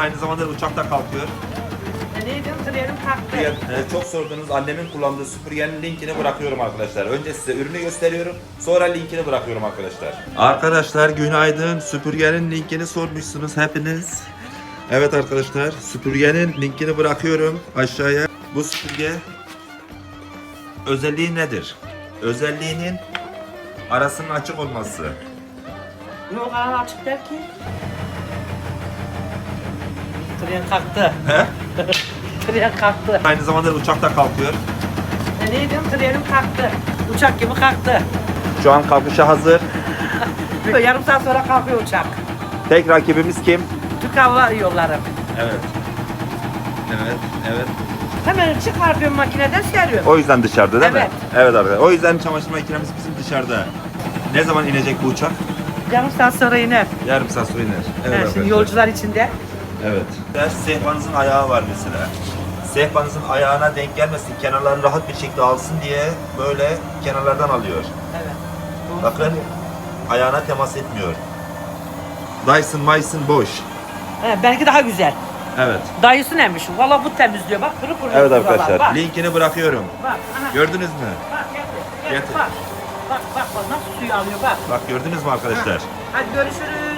Aynı zamanda uçakta kalkıyor. Diğer, e, çok sordunuz annemin kullandığı süpürgenin linkini bırakıyorum arkadaşlar. Önce size ürünü gösteriyorum. Sonra linkini bırakıyorum arkadaşlar. Arkadaşlar günaydın. Süpürgenin linkini sormuşsunuz hepiniz. Evet arkadaşlar süpürgenin linkini bırakıyorum aşağıya. Bu süpürge özelliği nedir? Özelliğinin arasının açık olması. Ne o kadar açık der ki? Tren kalktı. He? Tren kalktı. Aynı zamanda uçakta kalkıyor. E, neydi? Trenim kalktı. Uçak gibi kalktı. Şu an kalkışa hazır. Yarım saat sonra kalkıyor uçak. Tek rakibimiz kim? Türk Hava Yolları. Evet. Evet, evet. Hemen çıkartıyorum makineden seriyorum. O yüzden dışarıda değil mi? Evet. Arkadaşlar. O yüzden çamaşır makinemiz bizim dışarıda. Ne zaman inecek bu uçak? Yarım saat sonra iner. Yarım saat sonra iner. Evet Evet, şimdi arkadaşlar. yolcular içinde. Evet. Ders sehpanızın ayağı var mesela. Sehpanızın ayağına denk gelmesin, kenarlarını rahat bir şekilde alsın diye böyle kenarlardan alıyor. Evet. Doğru Bakın söylüyor. ayağına temas etmiyor. Dyson Myson boş. He, belki daha güzel. Evet. Dayısı neymiş? Valla bu temizliyor. Bak pırı pırı. Evet arkadaşlar. Bak, Linkini bırakıyorum. bak, Gördünüz mü? bak, getir, getir, Getir. Bak, bak, bak, bak, nasıl suyu alıyor bak. Bak gördünüz mü arkadaşlar? Hadi görüşürüz.